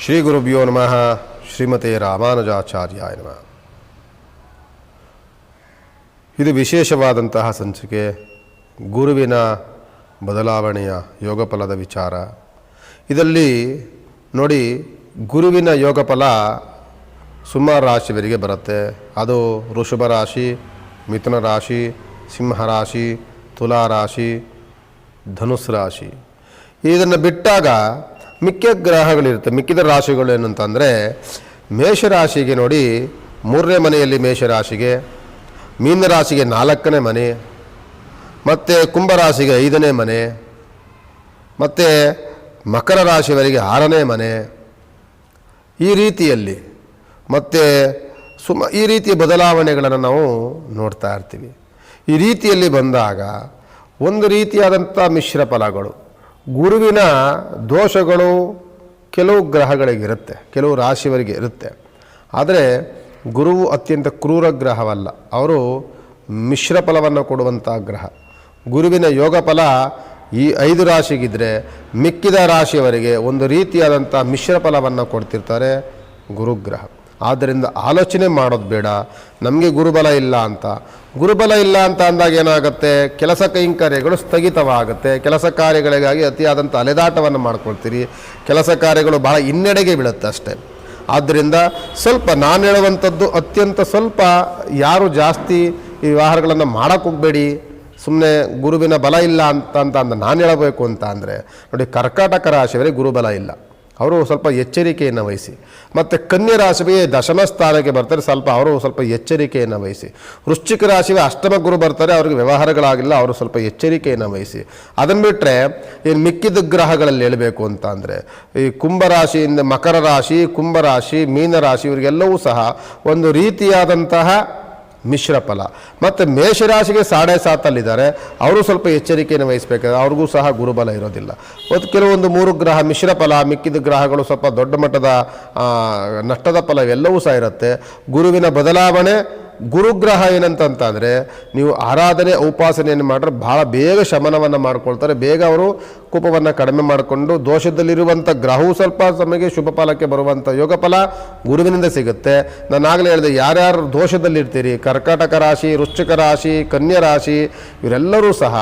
ಶ್ರೀ ಗುರುಭ್ಯೋ ನಮಃ. ಶ್ರೀಮತಿ ರಾಮಾನುಜಾಚಾರ್ಯಾಯ ನಮಃ. ಇದು ವಿಶೇಷವಾದಂತಹ ಸಂಚಿಕೆ. ಗುರುವಿನ ಬದಲಾವಣೆಯ ಯೋಗಫಲದ ವಿಚಾರ. ಇದರಲ್ಲಿ ನೋಡಿ, ಗುರುವಿನ ಯೋಗಫಲ ಸುಮಾರು ರಾಶಿಯವರಿಗೆ ಬರುತ್ತೆ. ಅದು ವೃಷಭ ರಾಶಿ, ಮಿಥುನ ರಾಶಿ, ಸಿಂಹ ರಾಶಿ, ತುಲಾ ರಾಶಿ, ಧನುಸ್ ರಾಶಿ. ಇದನ್ನು ಬಿಟ್ಟಾಗ ಮಿಕ್ಕ ಗ್ರಹಗಳಿರುತ್ತೆ, ಮಿಕ್ಕಿದ ರಾಶಿಗಳು ಏನಂತಂದರೆ, ಮೇಷರಾಶಿಗೆ ನೋಡಿ, ಮೂರನೇ ಮನೆಯಲ್ಲಿ ಮೇಷರಾಶಿಗೆ, ಮೀನರಾಶಿಗೆ ನಾಲ್ಕನೇ ಮನೆ, ಮತ್ತು ಕುಂಭರಾಶಿಗೆ ಐದನೇ ಮನೆ, ಮತ್ತು ಮಕರ ರಾಶಿಯವರಿಗೆ ಆರನೇ ಮನೆ, ಈ ರೀತಿಯಲ್ಲಿ, ಮತ್ತು ಸುಮ, ಈ ರೀತಿಯ ಬದಲಾವಣೆಗಳನ್ನು ನಾವು ನೋಡ್ತಾ ಇರ್ತೀವಿ. ಈ ರೀತಿಯಲ್ಲಿ ಬಂದಾಗ, ಒಂದು ರೀತಿಯಾದಂಥ ಮಿಶ್ರ ಫಲಗಳು ಗುರುವಿನ ದೋಷಗಳು ಕೆಲವು ಗ್ರಹಗಳಿಗಿರುತ್ತೆ ಕೆಲವು ರಾಶಿಯವರಿಗೆ ಇರುತ್ತೆ. ಆದರೆ ಗುರುವು ಅತ್ಯಂತ ಕ್ರೂರ ಗ್ರಹವಲ್ಲ. ಅವರು ಮಿಶ್ರ ಫಲವನ್ನು ಕೊಡುವಂಥ ಗ್ರಹ. ಗುರುವಿನ ಯೋಗ ಫಲ ಈ ಐದು ರಾಶಿಗಿದ್ರೆ ಮಿಕ್ಕಿದ ರಾಶಿಯವರಿಗೆ ಒಂದು ರೀತಿಯಾದಂಥ ಮಿಶ್ರ ಫಲವನ್ನು ಕೊಡ್ತಿರ್ತಾರೆ ಗುರುಗ್ರಹ. ಆದ್ದರಿಂದ ಆಲೋಚನೆ ಮಾಡೋದು ಬೇಡ. ನಮಗೆ ಗುರುಬಲ ಇಲ್ಲ ಅಂತ. ಗುರುಬಲ ಇಲ್ಲ ಅಂತ ಅಂದಾಗ ಏನಾಗುತ್ತೆ? ಕೆಲಸ ಕೈಂಕರ್ಯಗಳು ಸ್ಥಗಿತವಾಗುತ್ತೆ. ಕೆಲಸ ಕಾರ್ಯಗಳಿಗಾಗಿ ಅತಿಯಾದಂಥ ಅಲೆದಾಟವನ್ನು ಮಾಡ್ಕೊಳ್ತೀರಿ. ಕೆಲಸ ಕಾರ್ಯಗಳು ಭಾಳ ಹಿನ್ನಡೆಗೆ ಬೀಳುತ್ತೆ ಅಷ್ಟೇ. ಆದ್ದರಿಂದ ಸ್ವಲ್ಪ ನಾನು ಹೇಳುವಂಥದ್ದು ಅತ್ಯಂತ ಸ್ವಲ್ಪ ಯಾರು ಜಾಸ್ತಿ ಈ ವ್ಯವಹಾರಗಳನ್ನು ಮಾಡೋಕ್ಕೆ ಹೋಗಬೇಡಿ. ಸುಮ್ಮನೆ ಗುರುವಿನ ಬಲ ಇಲ್ಲ ಅಂತ ಅಂತ ಅಂದ ನಾನು ಹೇಳಬೇಕು ಅಂತ ಅಂದರೆ, ನೋಡಿ ಕರ್ಕಾಟಕ ರಾಶಿಯವರಿಗೆ ಗುರುಬಲ ಇಲ್ಲ. ಅವರು ಸ್ವಲ್ಪ ಎಚ್ಚರಿಕೆಯನ್ನು ವಹಿಸಿ. ಮತ್ತು ಕನ್ಯಾ ರಾಶಿಗೆ ದಶಮ ಸ್ಥಾನಕ್ಕೆ ಬರ್ತಾರೆ, ಸ್ವಲ್ಪ ಅವರು ಸ್ವಲ್ಪ ಎಚ್ಚರಿಕೆಯನ್ನು ವಹಿಸಿ. ವೃಶ್ಚಿಕ ರಾಶಿಗೆ ಅಷ್ಟಮ ಗುರು ಬರ್ತಾರೆ, ಅವ್ರಿಗೆ ವ್ಯವಹಾರಗಳಾಗಿಲ್ಲ, ಅವರು ಸ್ವಲ್ಪ ಎಚ್ಚರಿಕೆಯನ್ನು ವಹಿಸಿ. ಅದನ್ನು ಬಿಟ್ಟರೆ ಏನು ಮಿಕ್ಕಿದ ಗ್ರಹಗಳಲ್ಲಿ ಹೇಳಬೇಕು ಅಂತ ಅಂದರೆ, ಈ ಕುಂಭರಾಶಿಯಿಂದ ಮಕರ ರಾಶಿ ಕುಂಭರಾಶಿ ಮೀನರಾಶಿ ಇವರಿಗೆಲ್ಲವೂ ಸಹ ಒಂದು ರೀತಿಯಾದಂತಹ ಮಿಶ್ರ ಫಲ. ಮತ್ತು ಮೇಷರಾಶಿಗೆ ಸಾಡೆ ಸಾತಲ್ಲಿದ್ದಾರೆ. ಅವರು ಸ್ವಲ್ಪ ಎಚ್ಚರಿಕೆಯನ್ನು ವಹಿಸಬೇಕಾದ್ರೆ ಅವ್ರಿಗೂ ಸಹ ಗುರುಬಲ ಇರೋದಿಲ್ಲ. ಮತ್ತು ಕೆಲವೊಂದು ಮೂರು ಗ್ರಹ ಮಿಶ್ರ ಫಲ, ಮಿಕ್ಕಿದ ಗ್ರಹಗಳು ಸ್ವಲ್ಪ ದೊಡ್ಡ ಮಟ್ಟದ ನಷ್ಟದ ಫಲ ಎಲ್ಲವೂ ಸಹ ಇರುತ್ತೆ. ಗುರುವಿನ ಬದಲಾವಣೆ ಗುರುಗ್ರಹ ಏನಂತಂತಂದರೆ ನೀವು ಆರಾಧನೆ, ಉಪಾಸನೆಯನ್ನು ಮಾಡಿದ್ರೆ ಭಾಳ ಬೇಗ ಶಮನವನ್ನು ಮಾಡ್ಕೊಳ್ತಾರೆ. ಬೇಗ ಅವರು ಕೋಪವನ್ನು ಕಡಿಮೆ ಮಾಡಿಕೊಂಡು ದೋಷದಲ್ಲಿರುವಂಥ ಗ್ರಹವು ಸ್ವಲ್ಪ ಸಮಯಕ್ಕೆ ಶುಭ ಫಲಕ್ಕೆ ಬರುವಂಥ ಯೋಗ ಫಲ ಗುರುವಿನಿಂದ ಸಿಗುತ್ತೆ. ನಾನು ಆಗಲೇ ಹೇಳಿದೆ, ಯಾರ್ಯಾರು ದೋಷದಲ್ಲಿರ್ತೀರಿ, ಕರ್ಕಾಟಕ ರಾಶಿ, ವೃಶ್ಚಿಕ ರಾಶಿ, ಕನ್ಯಾ ರಾಶಿ, ಇವರೆಲ್ಲರೂ ಸಹ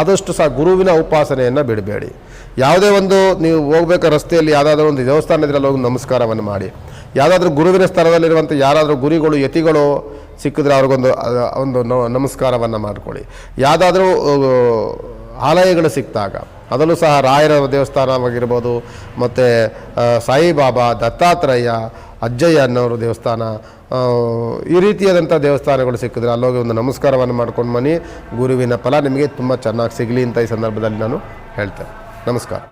ಆದಷ್ಟು ಸಹ ಗುರುವಿನ ಉಪಾಸನೆಯನ್ನು ಬಿಡಬೇಡಿ. ಯಾವುದೇ ಒಂದು ನೀವು ಹೋಗ್ಬೇಕಾ ರಸ್ತೆಯಲ್ಲಿ ಯಾವುದಾದ್ರೂ ಒಂದು ದೇವಸ್ಥಾನದಲ್ಲಿ ಹೋಗಿ ನಮಸ್ಕಾರವನ್ನು ಮಾಡಿ. ಯಾವುದಾದ್ರೂ ಗುರುವಿನ ಸ್ಥಳದಲ್ಲಿರುವಂಥ ಯಾರಾದರೂ ಗುರಿಗಳು, ಯತಿಗಳು ಸಿಕ್ಕಿದ್ರೆ ಅವ್ರಿಗೊಂದು ಒಂದು ನಮಸ್ಕಾರವನ್ನು ಮಾಡ್ಕೊಳ್ಳಿ. ಯಾವುದಾದ್ರೂ ಆಲಯಗಳು ಸಿಕ್ಕಿದಾಗ ಅದರಲ್ಲೂ ಸಹ ರಾಯರ ದೇವಸ್ಥಾನವಾಗಿರ್ಬೋದು, ಮತ್ತು ಸಾಯಿಬಾಬಾ ದತ್ತಾತ್ರೇಯ, ಅಜ್ಜಯ್ಯ ಅನ್ನೋರು ದೇವಸ್ಥಾನ ಈ ರೀತಿಯಾದಂಥ ದೇವಸ್ಥಾನಗಳು ಸಿಕ್ಕಿದ್ರೆ ಅಲ್ಲೋಗಿ ಒಂದು ನಮಸ್ಕಾರವನ್ನು ಮಾಡ್ಕೊಂಡು ಬನ್ನಿ ಗುರುವಿನ ಫಲ ನಿಮಗೆ ತುಂಬ ಚೆನ್ನಾಗಿ ಸಿಗಲಿ ಅಂತ ಈ ಸಂದರ್ಭದಲ್ಲಿ ನಾನು ಹೇಳ್ತೇನೆ. ನಮಸ್ಕಾರ.